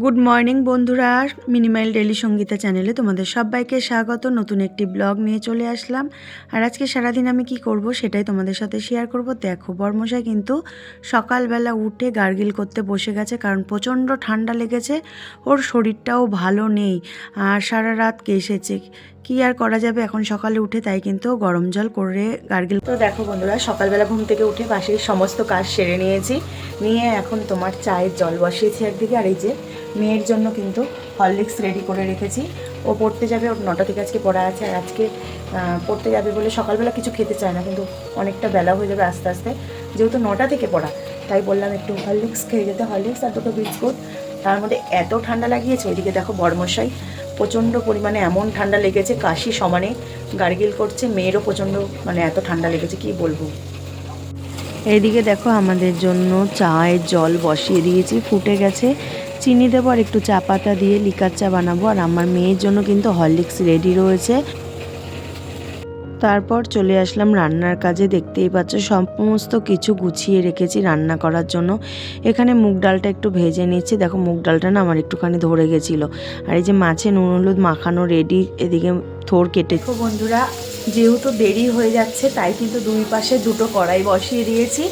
Good morning বন্ধুরা। মিনিমাইল daily Sangeeta চ্যানেলে তোমাদের সবাইকে স্বাগত। নতুন একটি ব্লগ নিয়ে চলে আসলাম। আর আজকে সারাদিন আমি কি করব সেটাই তোমাদের সাথে শেয়ার করব। দেখো, বর্মশাই কিন্তু সকালবেলা উঠে গার্গিল করতে বসে গেছে কারণ প্রচণ্ড ঠান্ডা লেগেছে। ওর শরীরটাও ভালো নেই। আর সারা রাত কেসেছে। কি আর করা যাবে? এখন সকালে উঠে তাই কিন্তু গরম জল করে গার্গিল তো দেখো বন্ধুরা, সকালবেলা ঘুম থেকে উঠে বাসির সমস্ত কাজ সেরে নিয়েছি। নিয়ে এখন তোমার চায়ের জল বসিয়েছি একদিকে, আর এই যে মেয়ের জন্য কিন্তু হরলিক্স রেডি করে রেখেছি। ও পড়তে যাবে, ওর নটা থেকে আজকে পড়া আছে, আর আজকে পড়তে যাবে বলে সকালবেলা কিছু খেতে চায় না, কিন্তু অনেকটা বেলা হয়ে যাবে আস্তে আস্তে। যেহেতু নটা থেকে পড়া, তাই বললাম একটু হরলিক্স খেয়ে যেতে, হরলিক্স আর দুটো বিস্কুট। তার মধ্যে এত ঠান্ডা লাগিয়েছে, ওইদিকে দেখো বর্মশাই প্রচণ্ড পরিমাণে এমন ঠান্ডা লেগেছে, কাশি সমানে গার্গিল করছে, মেয়েরও প্রচণ্ড মানে এত ঠান্ডা লেগেছে, কি বলব? এদিকে দেখো আমাদের জন্য চায়ের জল বসিয়ে দিয়েছি, ফুটে গেছে। চিনি দেবো আর একটু চা পাতা দিয়ে, লিকার চা বানাবো। আর আমার মেয়ের জন্য কিন্তু হরলিক্স রেডি রয়েছে। তারপর চলে আসলাম রান্নার কাজে। দেখতেই পাচ্ছ, সমস্ত কিছু গুছিয়ে রেখেছি রান্না করার জন্য। এখানে মুগ ডালটা একটু ভেজে নিচ্ছি। দেখো, মুগ ডালটা না আমার একটুখানি ধরে গেছিল। আর এই যে মাছে নুন হলুদ মাখানো রেডি এদিকে থোর কেটে বন্ধুরা, যেহেতু দেরি হয়ে যাচ্ছে, তাই কিন্তু দুই পাশে দুটো কড়াই বসিয়ে দিয়েছি।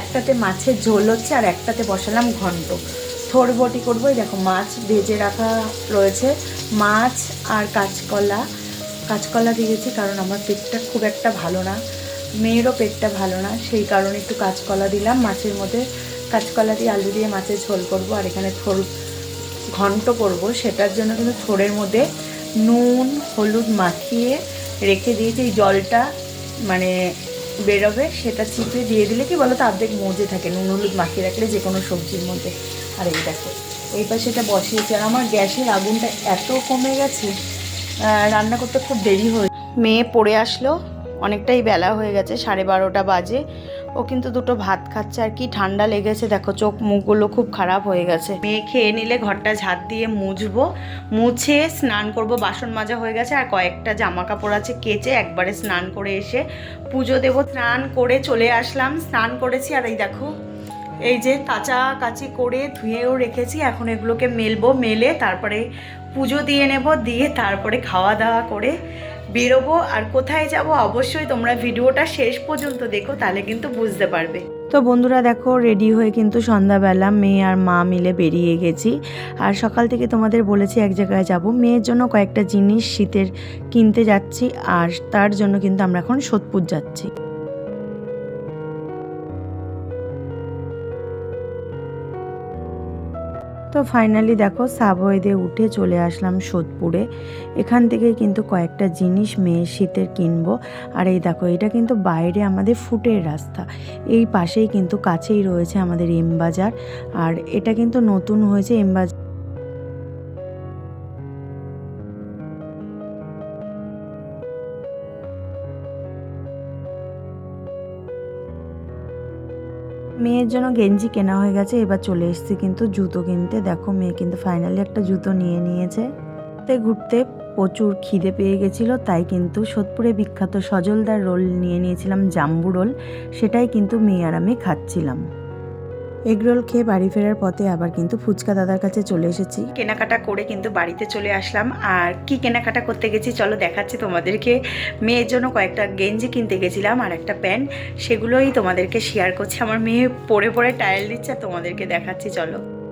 একটাতে মাছের ঝোল হচ্ছে আর একটাতে বসালাম ঘন্ট। থোর বটি করব। দেখো, মাছ ভেজে রাখা রয়েছে। মাছ আর কাঁচকলা কাঁচকলা দিয়েছি কারণ আমার পেটটা খুব একটা ভালো না। মেয়েরও পেটটা ভালো না, সেই কারণে একটু কাঁচকলা দিলাম। মাছের মধ্যে কাঁচকলা দিয়ে আলু দিয়ে মাছের ঝোল করব আর এখানে থোর ঘন্ট করব। সেটার জন্য কিন্তু থোড়ের মধ্যে নুন, হলুদ মাখিয়ে রেখে দিয়েছি। এই জলটা মানে বেরোবে, সেটা চিপে দিয়ে দিলে কি বলো তো অর্ধেক মজে থাকে নুন, হলুদ মাখিয়ে রাখলে যে কোনো সবজির মধ্যে। আর এই দেখো, এই পাশে বসিয়েছি। আর আমার গ্যাসের আগুনটা এত কমে গেছে রান্না করতে খুব দেরি হয়ে মেয়ে পড়ে আসলো অনেকটাই বেলা হয়ে গেছে সাড়ে বারোটা বাজে। ও কিন্তু দুটো ভাত খাচ্ছে আর কি ঠান্ডা লেগেছে। দেখো চোখ মুখগুলো খুব খারাপ হয়ে গেছে। মেয়ে খেয়ে নিলে ঘরটা ঝাঁট দিয়ে মুছবো। মুছে স্নান করব বাসন মাজা হয়ে গেছে আর কয়েকটা জামা কাপড় আছে কেচে একবারে স্নান করে এসে পুজো দেবো। স্নান করে চলে আসলাম স্নান করেছি আর এই দেখো এই যে কাঁচা কাচি করে ধুয়েও রেখেছি, এখন এগুলোকে মেলবো, মেলে তারপরে পুজো দিয়ে নেব, দিয়ে তারপরে খাওয়া দাওয়া করে বেরোবো। আর কোথায় যাব? অবশ্যই তোমরা ভিডিওটা শেষ পর্যন্ত দেখো, তাহলে কিন্তু বুঝতে পারবে। তো বন্ধুরা দেখো রেডি হয়ে কিন্তু সন্ধ্যাবেলা মেয়ে আর মা মিলে বেরিয়ে গেছি। আর সকাল থেকে তোমাদের বলেছি এক জায়গায় যাব। মেয়ের জন্য কয়েকটা জিনিস শীতের কিনতে যাচ্ছি, আর তার জন্য কিন্তু আমরা এখন সোদপুর যাচ্ছি। তো ফাইনালি দেখো সাবওয়ে দিয়ে উঠে চলে আসলাম সোদপুরে। এখান থেকে কিন্তু কয়েকটা জিনিস মেয়ে শীতের কিনবো। আর এই দেখো, এটা কিন্তু বাইরে আমাদের ফুটের রাস্তা। এই পাশেই কিন্তু কাছেই রয়েছে আমাদের এমবাজার। আর এটা কিন্তু নতুন হয়েছে এম মেয়ের জন্য গেঞ্জি কেনা হয়ে গেছে, এবার চলে এসেছি কিন্তু জুতো কিনতে। দেখো, মেয়ে কিন্তু ফাইনালি একটা জুতো নিয়ে নিয়েছে। ঘুরতে ঘুরতে প্রচুর খিদে পেয়ে গেছিল, তাই কিন্তু সোদপুরে বিখ্যাত সজলদার রোল নিয়ে নিয়েছিলাম জাম্বু রোল। সেটাই কিন্তু মেয়ে আর আমি খাচ্ছিলাম। এগ রোল খেয়ে বাড়ি ফেরার পথে আবার কিন্তু ফুচকা দাদার কাছে চলে এসেছি। কেনাকাটা করে কিন্তু বাড়িতে চলে আসলাম। আর কি কেনাকাটা করতে গেছি চলো দেখাচ্ছি তোমাদেরকে। মেয়ের জন্য কয়েকটা গেঞ্জি কিনতে গেছিলাম আর একটা প্যান্ট। সেগুলোই তোমাদেরকে শেয়ার করছি। আমার মেয়ে পরে পরে টায়াল দিচ্ছে, তোমাদেরকে দেখাচ্ছি, চলো।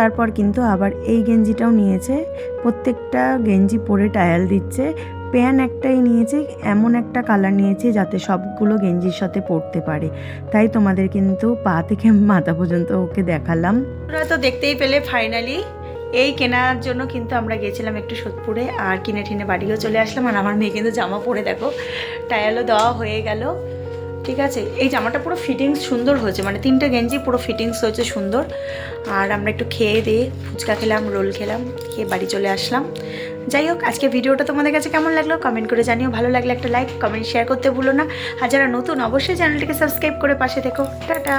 তারপর কিন্তু আবার এই গেঞ্জিটাও নিয়েছে। প্রত্যেকটা গেঞ্জি পরে টায়াল দিচ্ছে। প্যান একটাই নিয়েছি, এমন একটা কালার নিয়েছি যাতে সবগুলো গেঞ্জির সাথে পরতে পারে। তাই তোমাদের কিন্তু পা থেকে মাথা পর্যন্ত ওকে দেখালাম। তোরা তো দেখতেই পেলে ফাইনালি এই কেনার জন্য কিন্তু আমরা গেছিলাম একটু সোদপুরে আর কিনে টিনে বাড়িও চলে আসলাম। আর আমার মেয়ে কিন্তু জামা পরে দেখো টায়ালও দেওয়া হয়ে গেল। ঠিক আছে? এই জামাটা পুরো ফিটিংস সুন্দর হয়েছে মানে তিনটে গেঞ্জি পুরো ফিটিংস হয়েছে সুন্দর। আর আমরা একটু খেয়ে দিয়ে ফুচকা খেলাম, রোল খেলাম, খেয়ে বাড়ি চলে আসলাম। যাই হোক, আজকে ভিডিওটা তোমাদের কাছে কেমন লাগল কমেন্ট করে জানিও। ভালো লাগলে একটা লাইক কমেন্ট শেয়ার করতে ভুলো না। আর যারা নতুন, অবশ্যই চ্যানেলটিকে সাবস্ক্রাইব করে পাশে দেখো টাটা!